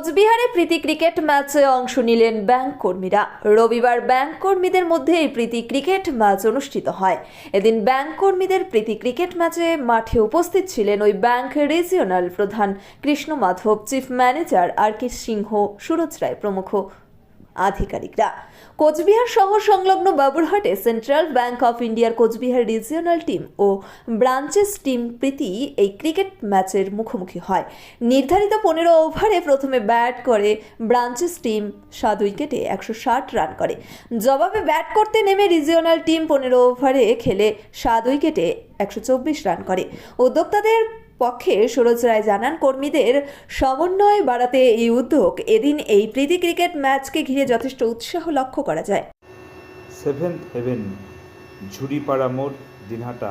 কোচবিহারে প্রীতি ক্রিকেট ম্যাচে অংশ নিলেন ব্যাংক কর্মীরা। রবিবার ব্যাংক কর্মীদের মধ্যে এই প্রীতি ক্রিকেট ম্যাচ অনুষ্ঠিত হয়। এদিন ব্যাংক কর্মীদের প্রীতি ক্রিকেট ম্যাচে মাঠে উপস্থিত ছিলেন ওই ব্যাংক রিজিওনাল প্রধান Krishna Madhab chief manager R K Sinha, Suraj Roy প্রমুখ। আধিকারিকরা। কোচবিহার শহর সংলগ্ন বাবুরহাটে সেন্ট্রাল ব্যাংক অফ ইন্ডিয়ার কোচবিহার রিজিওনাল টিম ও ব্রাঞ্চেস টিম প্রীতি এই ক্রিকেট ম্যাচের মুখোমুখি হয়। নির্ধারিত পনেরো ওভারে প্রথমে ব্যাট করে ব্রাঞ্চেস টিম সাত উইকেটে একশো ষাট রান করে। জবাবে ব্যাট করতে নেমে রিজিওনাল টিম পনেরো ওভারে খেলে সাত উইকেটে একশো চব্বিশ রান করে। উদ্যোক্তাদের পক্ষে সুরজ রায় জানান, কর্মীদের সমন্বয় বাড়াতে এই উদ্যোগ। এদিন এই প্রীতি ক্রিকেট ম্যাচকে ঘিরে যথেষ্ট উৎসাহ লক্ষ্য করা যায়। সেভেন্থ হেভেন, ঝুড়িপাড়া মোড়, দিনহাটা।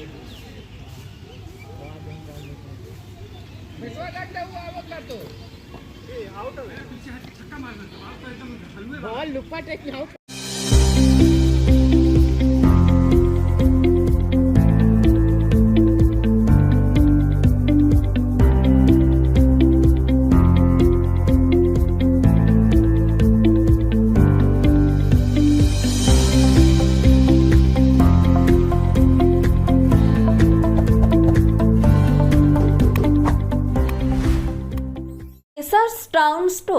हाँ आउट है। पीछे हट मार आउट तो एकदम हलवे लुपा take out